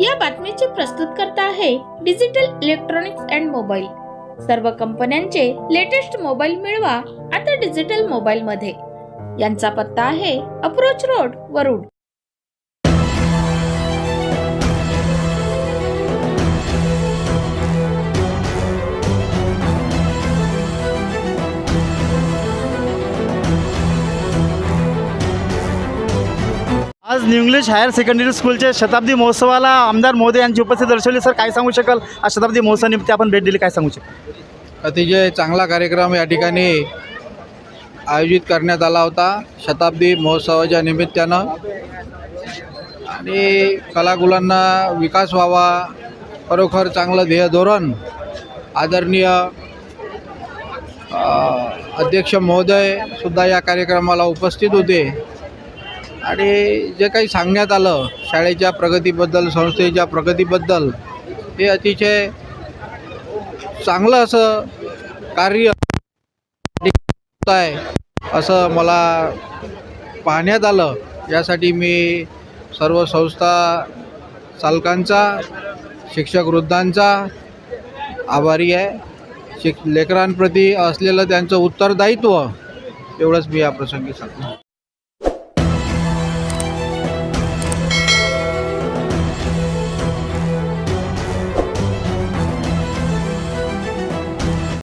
या बातमीचे प्रस्तुत करता आहे डिजिटल इलेक्ट्रॉनिक्स अँड मोबाईल. सर्व कंपन्यांचे लेटेस्ट मोबाईल मिळवा आता डिजिटल मोबाईल मध्ये यांचा पत्ता आहे अप्रोच रोड वरुड. आज न्यू इंग्लिश हायर सेकंडरी स्कूलच्या शताब्दी महोत्सवाला आमदार मोदी यांची उपस्थिती दर्शवली. सर काय सांगू शकाल? आज शताब्दी महोत्सवानिमित्त आपण भेट दिली काय सांगू शकाल? अतिशय चांगला कार्यक्रम या ठिकाणी आयोजित करण्यात आला होता. शताब्दी महोत्सवाच्या निमित्तानं. आणि कलाकुलांना विकास व्हावा खरोखर चांगलं ध्येय धोरण आदरणीय अध्यक्ष महोदय सुद्धा या कार्यक्रमाला उपस्थित होते. आणि जे काही सांगण्यात आलं शाळेच्या प्रगतीबद्दल संस्थेच्या प्रगतीबद्दल हे अतिशय चांगलं असं कार्य आहे असं मला पाहण्यात आलं. यासाठी मी सर्व संस्था चालकांचा शिक्षक वृद्धांचा आभारी आहे. शिक लेकरांप्रती असलेलं त्यांचं उत्तरदायित्व एवढंच मी या प्रसंगी सांगतो.